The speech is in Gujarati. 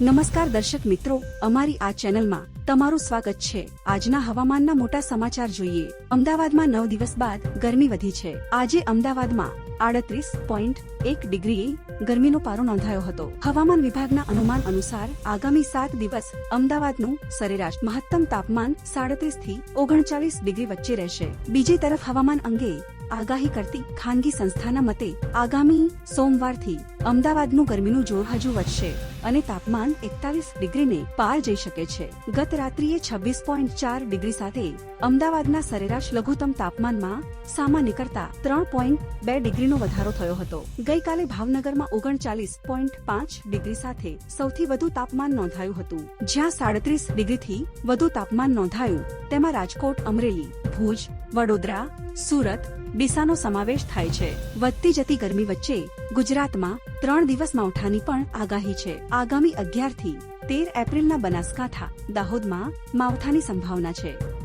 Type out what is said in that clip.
નમસ્કાર દર્શક મિત્રો, અમારી આ ચેનલમાં તમારું સ્વાગત છે. આજના હવામાનના મોટા સમાચાર જોઈએ. અમદાવાદમાં નવ દિવસ બાદ ગરમી વધી છે. આજે અમદાવાદમાં આડત્રીસ પોઈન્ટ એક ડિગ્રી ગરમીનો પારો નોંધાયો હતો. હવામાન વિભાગના અનુમાન અનુસાર આગામી સાત દિવસ અમદાવાદનું સરેરાશ મહત્તમ તાપમાન સાડત્રીસથી ઓગણચાલીસ ડિગ્રી વચ્ચે રહેશે. બીજી તરફ હવામાન અંગે આગાહી કરતી ખાનગી સંસ્થાના મતે, આગામી સોમવારથી અમદાવાદનું ગરમીનું જોર હજુ વધશે અને તાપમાન એકતાલીસ ડિગ્રીને પાર જઈ શકે છે. ગત રાત્રિએ છવ્વીસ પોઈન્ટ ચાર ડિગ્રી સાથે અમદાવાદના સરેરાશ લઘુત્તમ તાપમાનમાં સામાન્ય કરતા ત્રણ પોઈન્ટ બે ડિગ્રીનો વધારો થયો હતો. ગઈકાલે ભાવનગરમાં ઓગણચાલીસ પોઈન્ટ પાંચ ડિગ્રી સાથે સૌથી વધુ તાપમાન નોંધાયું હતું. જ્યાં સાડત્રીસ ડિગ્રીથી વધુ તાપમાન નોંધાયું. તેમાં રાજકોટ, અમરેલી, ભુજ, વડોદરા, સુરત ડીસાનો સમાવેશ થાય છે. વધતી જતી ગરમી વચ્ચે ગુજરાતમાં ત્રણ દિવસ માવઠાની પણ આગાહી છે. આગામી અગિયારથી તેર એપ્રિલના બનાસકાંઠા, દાહોદમાં માવઠાની સંભાવના છે.